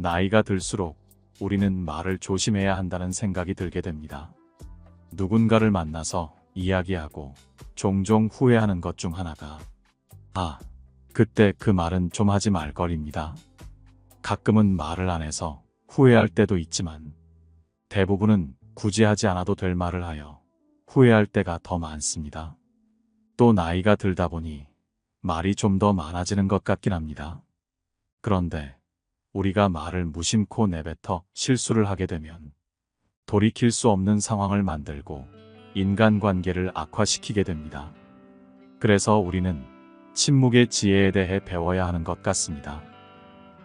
나이가 들수록 우리는 말을 조심해야 한다는 생각이 들게 됩니다. 누군가를 만나서 이야기하고 종종 후회하는 것 중 하나가 아, 그때 그 말은 좀 하지 말 걸입니다. 가끔은 말을 안 해서 후회할 때도 있지만 대부분은 굳이 하지 않아도 될 말을 하여 후회할 때가 더 많습니다. 또 나이가 들다 보니 말이 좀 더 많아지는 것 같긴 합니다. 그런데 우리가 말을 무심코 내뱉어 실수를 하게 되면 돌이킬 수 없는 상황을 만들고 인간관계를 악화시키게 됩니다. 그래서 우리는 침묵의 지혜에 대해 배워야 하는 것 같습니다.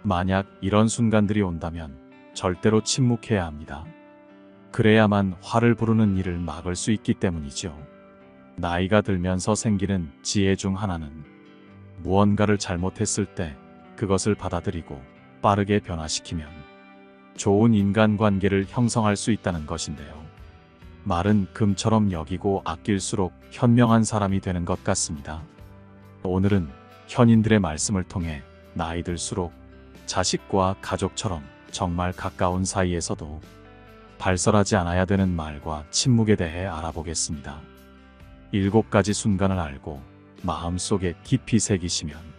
만약 이런 순간들이 온다면 절대로 침묵해야 합니다. 그래야만 화를 부르는 일을 막을 수 있기 때문이죠. 나이가 들면서 생기는 지혜 중 하나는 무언가를 잘못했을 때 그것을 받아들이고 빠르게 변화시키면 좋은 인간관계를 형성할 수 있다는 것인데요. 말은 금처럼 여기고 아낄수록 현명한 사람이 되는 것 같습니다. 오늘은 현인들의 말씀을 통해 나이 들수록 자식과 가족처럼 정말 가까운 사이에서도 발설하지 않아야 되는 말과 침묵에 대해 알아보겠습니다. 일곱 가지 순간을 알고 마음속에 깊이 새기시면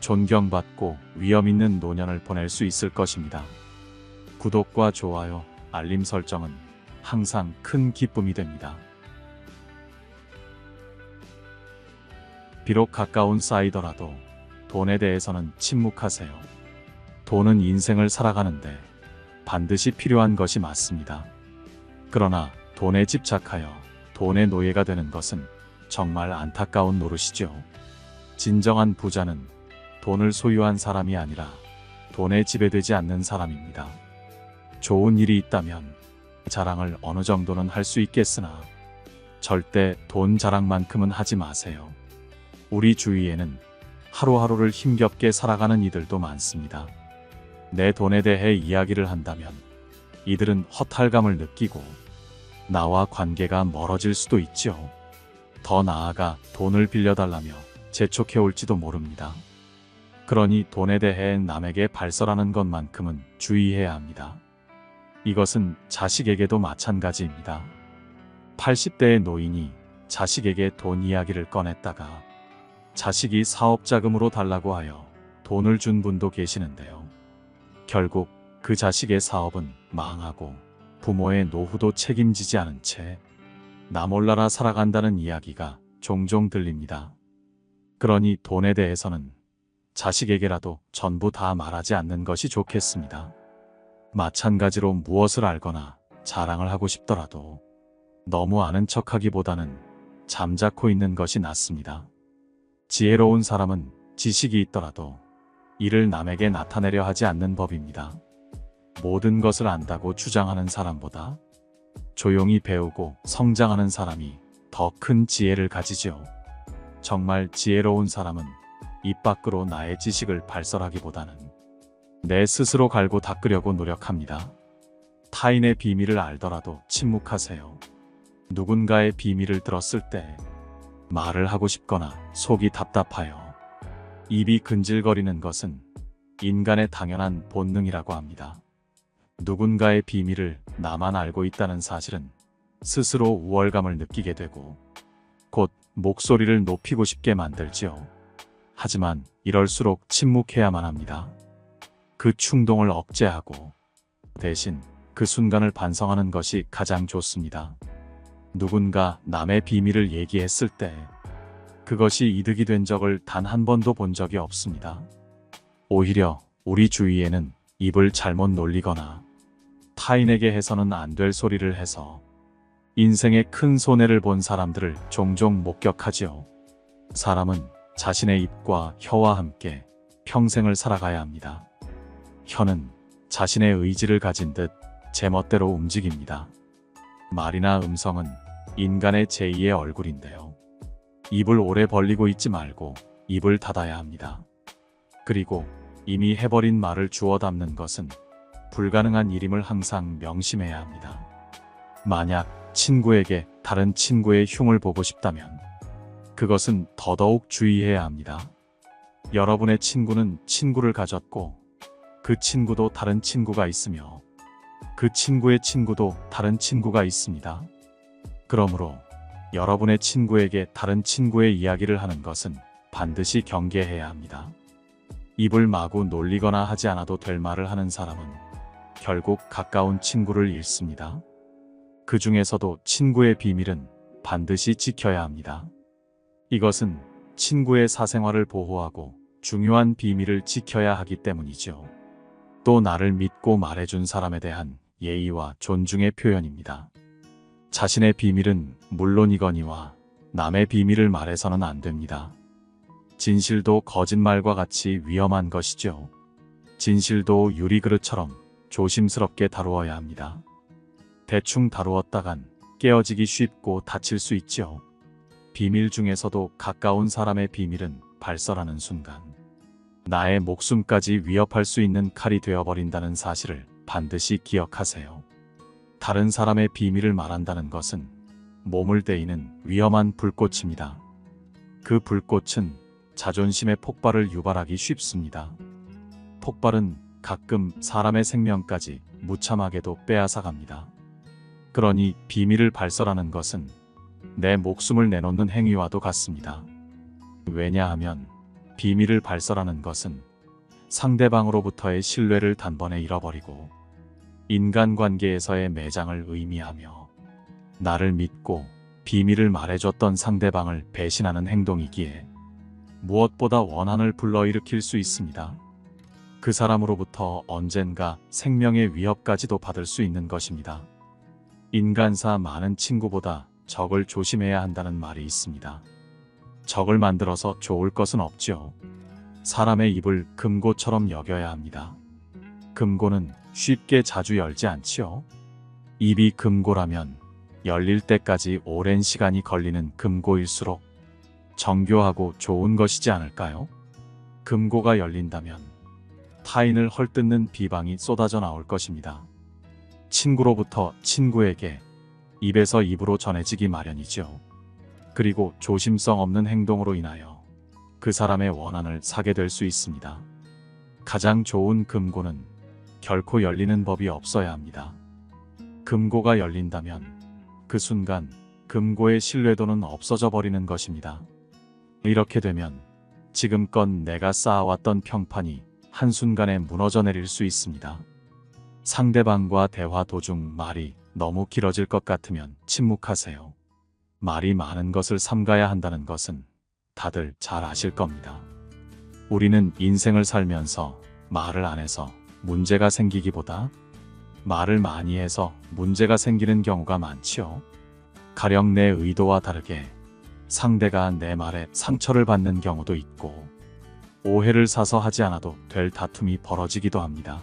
존경받고 위험 있는 노년을 보낼 수 있을 것입니다. 구독과 좋아요, 알림 설정은 항상 큰 기쁨이 됩니다. 비록 가까운 사이더라도 돈에 대해서는 침묵하세요. 돈은 인생을 살아가는데 반드시 필요한 것이 맞습니다. 그러나 돈에 집착하여 돈의 노예가 되는 것은 정말 안타까운 노릇이죠. 진정한 부자는 돈을 소유한 사람이 아니라 돈에 지배되지 않는 사람입니다. 좋은 일이 있다면 자랑을 어느 정도는 할 수 있겠으나 절대 돈 자랑만큼은 하지 마세요. 우리 주위에는 하루하루를 힘겹게 살아가는 이들도 많습니다. 내 돈에 대해 이야기를 한다면 이들은 허탈감을 느끼고 나와 관계가 멀어질 수도 있죠. 더 나아가 돈을 빌려달라며 재촉해 올지도 모릅니다. 그러니 돈에 대해 남에게 발설하는 것만큼은 주의해야 합니다. 이것은 자식에게도 마찬가지입니다. 80대의 노인이 자식에게 돈 이야기를 꺼냈다가 자식이 사업 자금으로 달라고 하여 돈을 준 분도 계시는데요. 결국 그 자식의 사업은 망하고 부모의 노후도 책임지지 않은 채 나몰라라 살아간다는 이야기가 종종 들립니다. 그러니 돈에 대해서는 자식에게라도 전부 다 말하지 않는 것이 좋겠습니다. 마찬가지로 무엇을 알거나 자랑을 하고 싶더라도 너무 아는 척하기보다는 잠자코 있는 것이 낫습니다. 지혜로운 사람은 지식이 있더라도 이를 남에게 나타내려 하지 않는 법입니다. 모든 것을 안다고 주장하는 사람보다 조용히 배우고 성장하는 사람이 더 큰 지혜를 가지죠. 정말 지혜로운 사람은 입 밖으로 나의 지식을 발설하기보다는 내 스스로 갈고 닦으려고 노력합니다. 타인의 비밀을 알더라도 침묵하세요. 누군가의 비밀을 들었을 때 말을 하고 싶거나 속이 답답하여 입이 근질거리는 것은 인간의 당연한 본능이라고 합니다. 누군가의 비밀을 나만 알고 있다는 사실은 스스로 우월감을 느끼게 되고 곧 목소리를 높이고 싶게 만들지요. 하지만 이럴수록 침묵해야만 합니다. 그 충동을 억제하고 대신 그 순간을 반성하는 것이 가장 좋습니다. 누군가 남의 비밀을 얘기했을 때 그것이 이득이 된 적을 단 한 번도 본 적이 없습니다. 오히려 우리 주위에는 입을 잘못 놀리거나 타인에게 해서는 안 될 소리를 해서 인생에 큰 손해를 본 사람들을 종종 목격하지요. 사람은 자신의 입과 혀와 함께 평생을 살아가야 합니다. 혀는 자신의 의지를 가진 듯 제멋대로 움직입니다. 말이나 음성은 인간의 제2의 얼굴인데요. 입을 오래 벌리고 있지 말고 입을 닫아야 합니다. 그리고 이미 해버린 말을 주워 담는 것은 불가능한 일임을 항상 명심해야 합니다. 만약 친구에게 다른 친구의 흉을 보고 싶다면 그것은 더더욱 주의해야 합니다. 여러분의 친구는 친구를 가졌고 그 친구도 다른 친구가 있으며 그 친구의 친구도 다른 친구가 있습니다. 그러므로 여러분의 친구에게 다른 친구의 이야기를 하는 것은 반드시 경계해야 합니다. 입을 마구 놀리거나 하지 않아도 될 말을 하는 사람은 결국 가까운 친구를 잃습니다. 그 중에서도 친구의 비밀은 반드시 지켜야 합니다. 이것은 친구의 사생활을 보호하고 중요한 비밀을 지켜야 하기 때문이죠. 또 나를 믿고 말해준 사람에 대한 예의와 존중의 표현입니다. 자신의 비밀은 물론이거니와 남의 비밀을 말해서는 안 됩니다. 진실도 거짓말과 같이 위험한 것이죠. 진실도 유리그릇처럼 조심스럽게 다루어야 합니다. 대충 다루었다간 깨어지기 쉽고 다칠 수 있죠. 비밀 중에서도 가까운 사람의 비밀은 발설하는 순간 나의 목숨까지 위협할 수 있는 칼이 되어버린다는 사실을 반드시 기억하세요. 다른 사람의 비밀을 말한다는 것은 몸을 데이는 위험한 불꽃입니다. 그 불꽃은 자존심의 폭발을 유발하기 쉽습니다. 폭발은 가끔 사람의 생명까지 무참하게도 빼앗아갑니다. 그러니 비밀을 발설하는 것은 내 목숨을 내놓는 행위와도 같습니다. 왜냐하면 비밀을 발설하는 것은 상대방으로부터의 신뢰를 단번에 잃어버리고 인간관계에서의 매장을 의미하며 나를 믿고 비밀을 말해줬던 상대방을 배신하는 행동이기에 무엇보다 원한을 불러일으킬 수 있습니다. 그 사람으로부터 언젠가 생명의 위협까지도 받을 수 있는 것입니다. 인간사 많은 친구보다 적을 조심해야 한다는 말이 있습니다. 적을 만들어서 좋을 것은 없죠. 사람의 입을 금고처럼 여겨야 합니다. 금고는 쉽게 자주 열지 않지요. 입이 금고라면 열릴 때까지 오랜 시간이 걸리는 금고일수록 정교하고 좋은 것이지 않을까요? 금고가 열린다면 타인을 헐뜯는 비방이 쏟아져 나올 것입니다. 친구로부터 친구에게 입에서 입으로 전해지기 마련이죠. 그리고 조심성 없는 행동으로 인하여 그 사람의 원한을 사게 될 수 있습니다. 가장 좋은 금고는 결코 열리는 법이 없어야 합니다. 금고가 열린다면 그 순간 금고의 신뢰도는 없어져 버리는 것입니다. 이렇게 되면 지금껏 내가 쌓아왔던 평판이 한순간에 무너져 내릴 수 있습니다. 상대방과 대화 도중 말이 너무 길어질 것 같으면 침묵하세요. 말이 많은 것을 삼가야 한다는 것은 다들 잘 아실 겁니다. 우리는 인생을 살면서 말을 안 해서 문제가 생기기보다 말을 많이 해서 문제가 생기는 경우가 많지요. 가령 내 의도와 다르게 상대가 내 말에 상처를 받는 경우도 있고 오해를 사서 하지 않아도 될 다툼이 벌어지기도 합니다.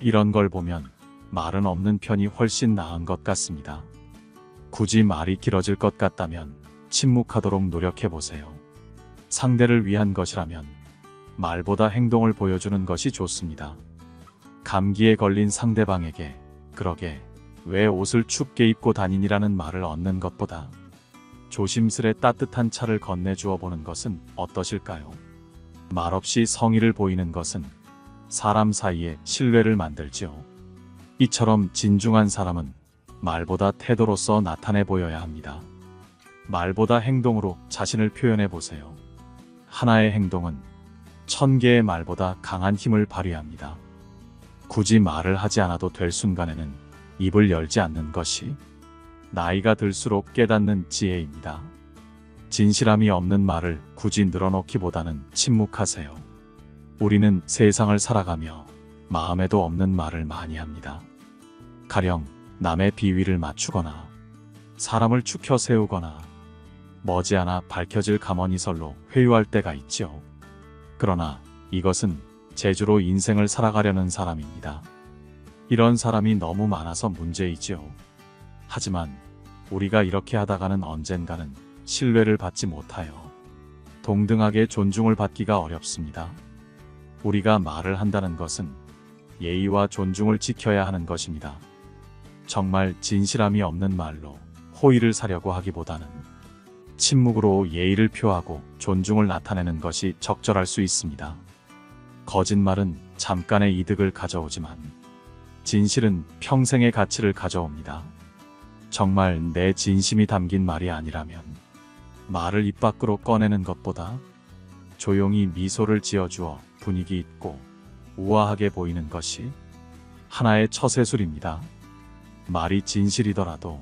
이런 걸 보면 말은 없는 편이 훨씬 나은 것 같습니다. 굳이 말이 길어질 것 같다면 침묵하도록 노력해 보세요. 상대를 위한 것이라면 말보다 행동을 보여주는 것이 좋습니다. 감기에 걸린 상대방에게 그러게 왜 옷을 춥게 입고 다니니라는 말을 얻는 것보다 조심스레 따뜻한 차를 건네주어 보는 것은 어떠실까요? 말없이 성의를 보이는 것은 사람 사이에 신뢰를 만들지요. 이처럼 진중한 사람은 말보다 태도로서 나타내 보여야 합니다. 말보다 행동으로 자신을 표현해 보세요. 하나의 행동은 천 개의 말보다 강한 힘을 발휘합니다. 굳이 말을 하지 않아도 될 순간에는 입을 열지 않는 것이 나이가 들수록 깨닫는 지혜입니다. 진실함이 없는 말을 굳이 늘어놓기보다는 침묵하세요. 우리는 세상을 살아가며 마음에도 없는 말을 많이 합니다. 가령 남의 비위를 맞추거나 사람을 추켜 세우거나 머지않아 밝혀질 가머니설로 회유할 때가 있죠. 그러나 이것은 제주로 인생을 살아가려는 사람입니다. 이런 사람이 너무 많아서 문제이지요. 하지만 우리가 이렇게 하다가는 언젠가는 신뢰를 받지 못하여 동등하게 존중을 받기가 어렵습니다. 우리가 말을 한다는 것은 예의와 존중을 지켜야 하는 것입니다. 정말 진실함이 없는 말로 호의를 사려고 하기보다는 침묵으로 예의를 표하고 존중을 나타내는 것이 적절할 수 있습니다. 거짓말은 잠깐의 이득을 가져오지만 진실은 평생의 가치를 가져옵니다. 정말 내 진심이 담긴 말이 아니라면 말을 입 밖으로 꺼내는 것보다 조용히 미소를 지어주어 분위기 있고 우아하게 보이는 것이 하나의 처세술입니다. 말이 진실이더라도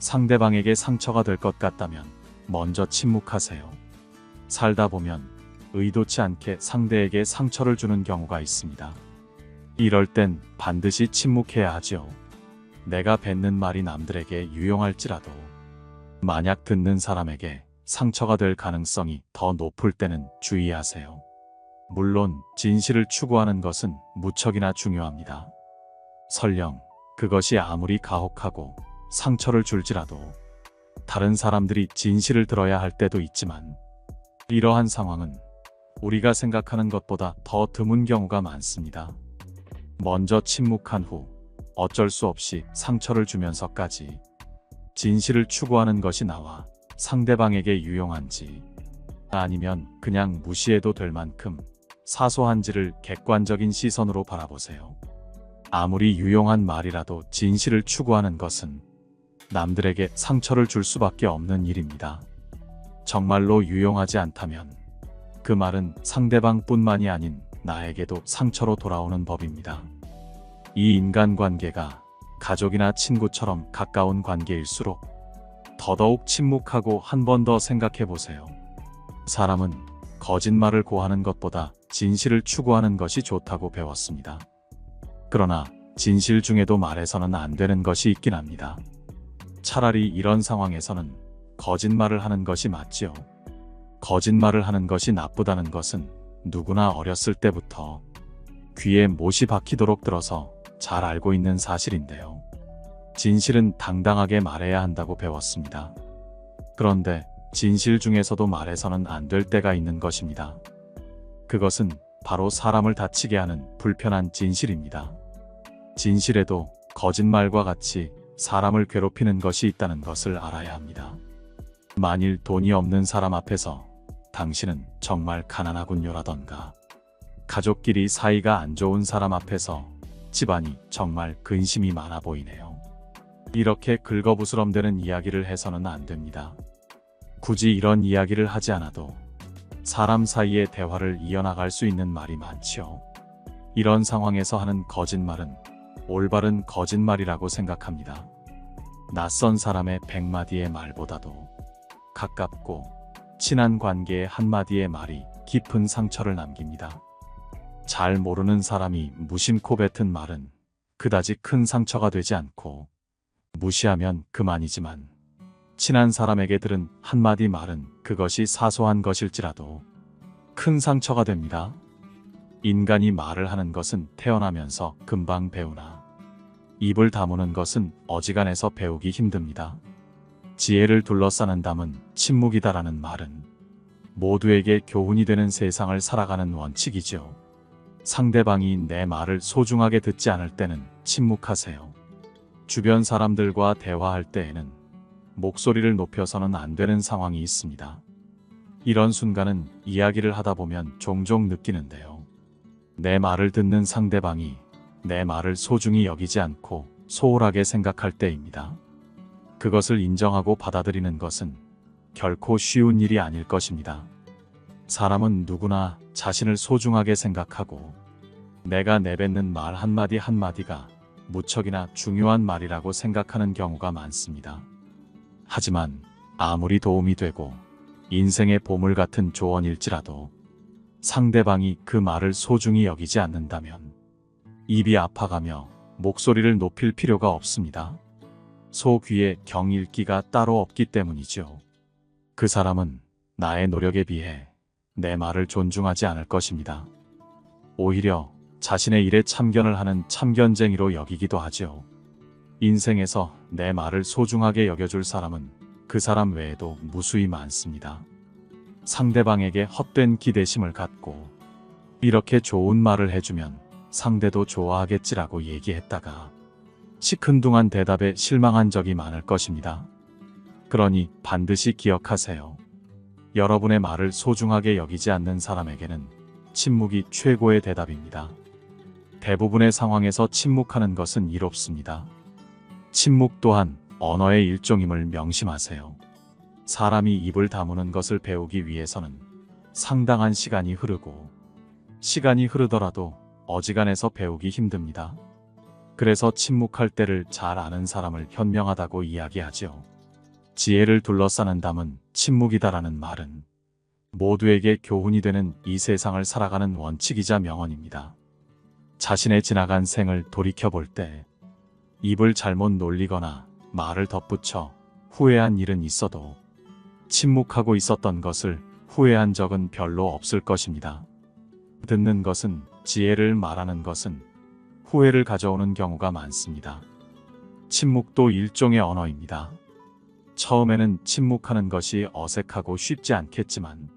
상대방에게 상처가 될 것 같다면 먼저 침묵하세요. 살다 보면 의도치 않게 상대에게 상처를 주는 경우가 있습니다. 이럴 땐 반드시 침묵해야 하죠. 내가 뱉는 말이 남들에게 유용할지라도 만약 듣는 사람에게 상처가 될 가능성이 더 높을 때는 주의하세요. 물론 진실을 추구하는 것은 무척이나 중요합니다. 설령 그것이 아무리 가혹하고 상처를 줄지라도 다른 사람들이 진실을 들어야 할 때도 있지만 이러한 상황은 우리가 생각하는 것보다 더 드문 경우가 많습니다. 먼저 침묵한 후 어쩔 수 없이 상처를 주면서까지 진실을 추구하는 것이 나와 상대방에게 유용한지 아니면 그냥 무시해도 될 만큼 사소한지를 객관적인 시선으로 바라보세요. 아무리 유용한 말이라도 진실을 추구하는 것은 남들에게 상처를 줄 수밖에 없는 일입니다. 정말로 유용하지 않다면 그 말은 상대방뿐만이 아닌 나에게도 상처로 돌아오는 법입니다. 이 인간관계가 가족이나 친구처럼 가까운 관계일수록 더더욱 침묵하고 한 번 더 생각해 보세요. 사람은 거짓말을 고하는 것보다 진실을 추구하는 것이 좋다고 배웠습니다. 그러나 진실 중에도 말해서는 안 되는 것이 있긴 합니다. 차라리 이런 상황에서는 거짓말을 하는 것이 맞지요. 거짓말을 하는 것이 나쁘다는 것은 누구나 어렸을 때부터 귀에 못이 박히도록 들어서 잘 알고 있는 사실인데요. 진실은 당당하게 말해야 한다고 배웠습니다. 그런데 진실 중에서도 말해서는 안 될 때가 있는 것입니다. 그것은 바로 사람을 다치게 하는 불편한 진실입니다. 진실에도 거짓말과 같이 사람을 괴롭히는 것이 있다는 것을 알아야 합니다. 만일 돈이 없는 사람 앞에서 당신은 정말 가난하군요라던가 가족끼리 사이가 안 좋은 사람 앞에서 집안이 정말 근심이 많아 보이네요. 이렇게 긁어부스럼대는 이야기를 해서는 안 됩니다. 굳이 이런 이야기를 하지 않아도 사람 사이의 대화를 이어나갈 수 있는 말이 많지요. 이런 상황에서 하는 거짓말은 올바른 거짓말이라고 생각합니다. 낯선 사람의 백마디의 말보다도 가깝고 친한 관계의 한마디의 말이 깊은 상처를 남깁니다. 잘 모르는 사람이 무심코 뱉은 말은 그다지 큰 상처가 되지 않고 무시하면 그만이지만 친한 사람에게 들은 한마디 말은 그것이 사소한 것일지라도 큰 상처가 됩니다. 인간이 말을 하는 것은 태어나면서 금방 배우나 입을 다무는 것은 어지간해서 배우기 힘듭니다. 지혜를 둘러싸는 담은 침묵이다라는 말은 모두에게 교훈이 되는 세상을 살아가는 원칙이죠. 상대방이 내 말을 소중하게 듣지 않을 때는 침묵하세요. 주변 사람들과 대화할 때에는 목소리를 높여서는 안 되는 상황이 있습니다. 이런 순간은 이야기를 하다 보면 종종 느끼는데요. 내 말을 듣는 상대방이 내 말을 소중히 여기지 않고 소홀하게 생각할 때입니다. 그것을 인정하고 받아들이는 것은 결코 쉬운 일이 아닐 것입니다. 사람은 누구나 자신을 소중하게 생각하고 내가 내뱉는 말 한마디 한마디가 무척이나 중요한 말이라고 생각하는 경우가 많습니다. 하지만 아무리 도움이 되고 인생의 보물 같은 조언일지라도 상대방이 그 말을 소중히 여기지 않는다면 입이 아파가며 목소리를 높일 필요가 없습니다. 소 귀에 경읽기가 따로 없기 때문이죠. 그 사람은 나의 노력에 비해 내 말을 존중하지 않을 것입니다. 오히려 자신의 일에 참견을 하는 참견쟁이로 여기기도 하죠. 인생에서 내 말을 소중하게 여겨줄 사람은 그 사람 외에도 무수히 많습니다. 상대방에게 헛된 기대심을 갖고 이렇게 좋은 말을 해주면 상대도 좋아하겠지라고 얘기했다가 시큰둥한 대답에 실망한 적이 많을 것입니다. 그러니 반드시 기억하세요. 여러분의 말을 소중하게 여기지 않는 사람에게는 침묵이 최고의 대답입니다. 대부분의 상황에서 침묵하는 것은 이롭습니다. 침묵 또한 언어의 일종임을 명심하세요. 사람이 입을 다무는 것을 배우기 위해서는 상당한 시간이 흐르고 시간이 흐르더라도 어지간해서 배우기 힘듭니다. 그래서 침묵할 때를 잘 아는 사람을 현명하다고 이야기하지요. 지혜를 둘러싸는 담은 침묵이다라는 말은 모두에게 교훈이 되는 이 세상을 살아가는 원칙이자 명언입니다. 자신의 지나간 생을 돌이켜볼 때 입을 잘못 놀리거나 말을 덧붙여 후회한 일은 있어도 침묵하고 있었던 것을 후회한 적은 별로 없을 것입니다. 듣는 것은 지혜를 말하는 것은 후회를 가져오는 경우가 많습니다. 침묵도 일종의 언어입니다. 처음에는 침묵하는 것이 어색하고 쉽지 않겠지만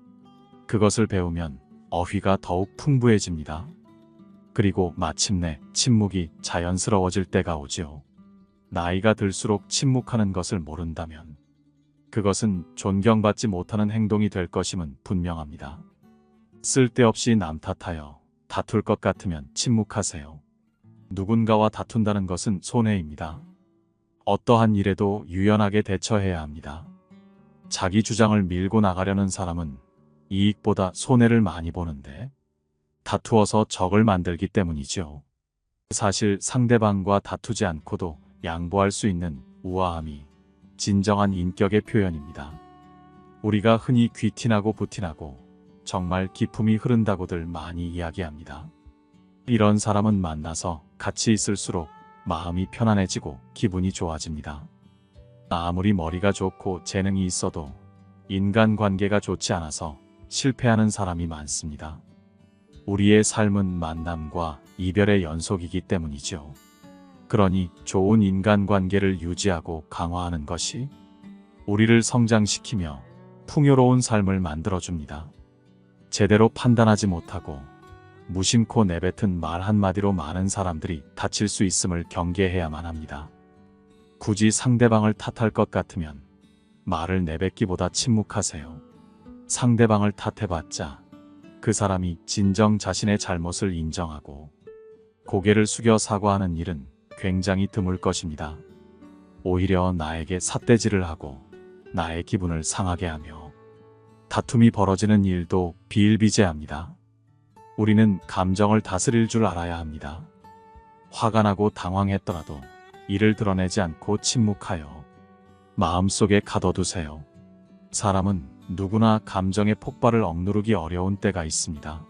그것을 배우면 어휘가 더욱 풍부해집니다. 그리고 마침내 침묵이 자연스러워질 때가 오지요. 나이가 들수록 침묵하는 것을 모른다면 그것은 존경받지 못하는 행동이 될 것임은 분명합니다. 쓸데없이 남 탓하여 다툴 것 같으면 침묵하세요. 누군가와 다툰다는 것은 손해입니다. 어떠한 일에도 유연하게 대처해야 합니다. 자기 주장을 밀고 나가려는 사람은 이익보다 손해를 많이 보는데 다투어서 적을 만들기 때문이죠. 사실 상대방과 다투지 않고도 양보할 수 있는 우아함이 진정한 인격의 표현입니다. 우리가 흔히 귀티나고 부티나고 정말 기품이 흐른다고들 많이 이야기합니다. 이런 사람은 만나서 같이 있을수록 마음이 편안해지고 기분이 좋아집니다. 아무리 머리가 좋고 재능이 있어도 인간관계가 좋지 않아서 실패하는 사람이 많습니다. 우리의 삶은 만남과 이별의 연속이기 때문이죠. 그러니 좋은 인간관계를 유지하고 강화하는 것이 우리를 성장시키며 풍요로운 삶을 만들어줍니다. 제대로 판단하지 못하고 무심코 내뱉은 말 한마디로 많은 사람들이 다칠 수 있음을 경계해야만 합니다. 굳이 상대방을 탓할 것 같으면 말을 내뱉기보다 침묵하세요. 상대방을 탓해봤자 그 사람이 진정 자신의 잘못을 인정하고 고개를 숙여 사과하는 일은 굉장히 드물 것입니다. 오히려 나에게 삿대질을 하고 나의 기분을 상하게 하며 다툼이 벌어지는 일도 비일비재합니다. 우리는 감정을 다스릴 줄 알아야 합니다. 화가 나고 당황했더라도 이를 드러내지 않고 침묵하여 마음속에 가둬두세요. 사람은 누구나 감정의 폭발을 억누르기 어려운 때가 있습니다.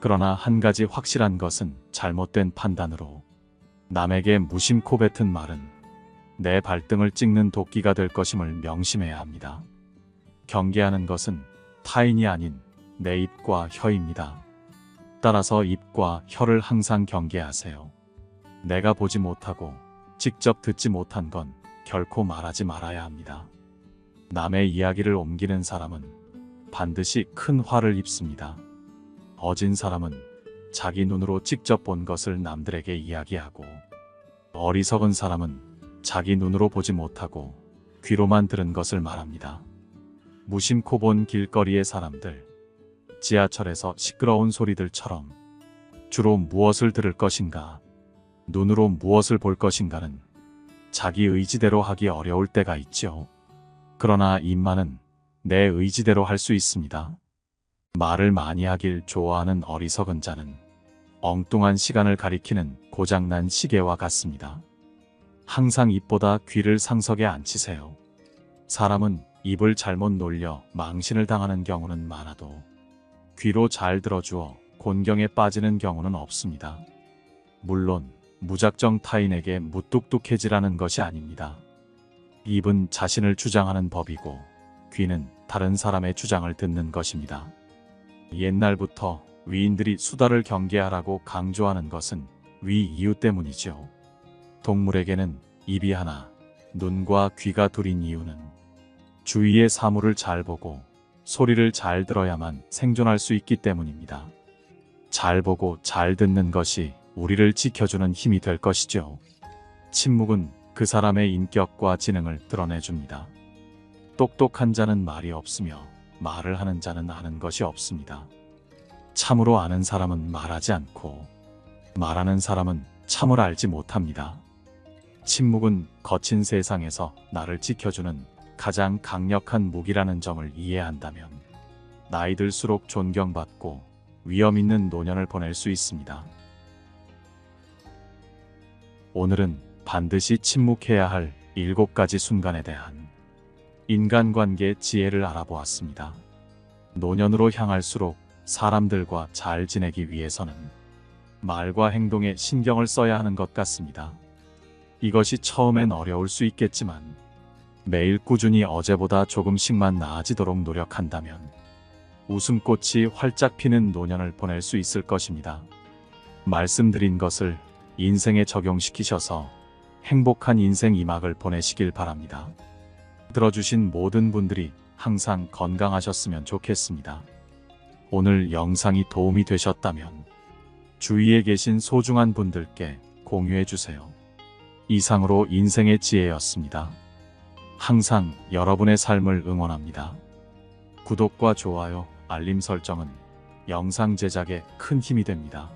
그러나 한 가지 확실한 것은 잘못된 판단으로 남에게 무심코 뱉은 말은 내 발등을 찍는 도끼가 될 것임을 명심해야 합니다. 경계하는 것은 타인이 아닌 내 입과 혀입니다. 따라서 입과 혀를 항상 경계하세요. 내가 보지 못하고 직접 듣지 못한 건 결코 말하지 말아야 합니다. 남의 이야기를 옮기는 사람은 반드시 큰 화를 입습니다. 어진 사람은 자기 눈으로 직접 본 것을 남들에게 이야기하고 어리석은 사람은 자기 눈으로 보지 못하고 귀로만 들은 것을 말합니다. 무심코 본 길거리의 사람들, 지하철에서 시끄러운 소리들처럼 주로 무엇을 들을 것인가, 눈으로 무엇을 볼 것인가는 자기 의지대로 하기 어려울 때가 있죠. 그러나 입만은 내 의지대로 할 수 있습니다. 말을 많이 하길 좋아하는 어리석은 자는 엉뚱한 시간을 가리키는 고장난 시계와 같습니다. 항상 입보다 귀를 상석에 앉히세요. 사람은 입을 잘못 놀려 망신을 당하는 경우는 많아도 귀로 잘 들어주어 곤경에 빠지는 경우는 없습니다. 물론 무작정 타인에게 무뚝뚝해지라는 것이 아닙니다. 입은 자신을 주장하는 법이고 귀는 다른 사람의 주장을 듣는 것입니다. 옛날부터 위인들이 수다를 경계하라고 강조하는 것은 위 이유 때문이죠. 동물에게는 입이 하나, 눈과 귀가 둘인 이유는 주위의 사물을 잘 보고 소리를 잘 들어야만 생존할 수 있기 때문입니다. 잘 보고 잘 듣는 것이 우리를 지켜주는 힘이 될 것이죠. 침묵은 그 사람의 인격과 지능을 드러내줍니다. 똑똑한 자는 말이 없으며 말을 하는 자는 아는 것이 없습니다. 참으로 아는 사람은 말하지 않고 말하는 사람은 참을 알지 못합니다. 침묵은 거친 세상에서 나를 지켜주는 가장 강력한 무기라는 점을 이해한다면 나이 들수록 존경받고 위험 있는 노년을 보낼 수 있습니다. 오늘은 반드시 침묵해야 할 일곱 가지 순간에 대한 인간관계 지혜를 알아보았습니다. 노년으로 향할수록 사람들과 잘 지내기 위해서는 말과 행동에 신경을 써야 하는 것 같습니다. 이것이 처음엔 어려울 수 있겠지만 매일 꾸준히 어제보다 조금씩만 나아지도록 노력한다면 웃음꽃이 활짝 피는 노년을 보낼 수 있을 것입니다. 말씀드린 것을 인생에 적용시키셔서 행복한 인생 이막을 보내시길 바랍니다. 들어주신 모든 분들이 항상 건강하셨으면 좋겠습니다. 오늘 영상이 도움이 되셨다면 주위에 계신 소중한 분들께 공유해 주세요. 이상으로 인생의 지혜였습니다. 항상 여러분의 삶을 응원합니다. 구독과 좋아요, 알림 설정은 영상 제작에 큰 힘이 됩니다.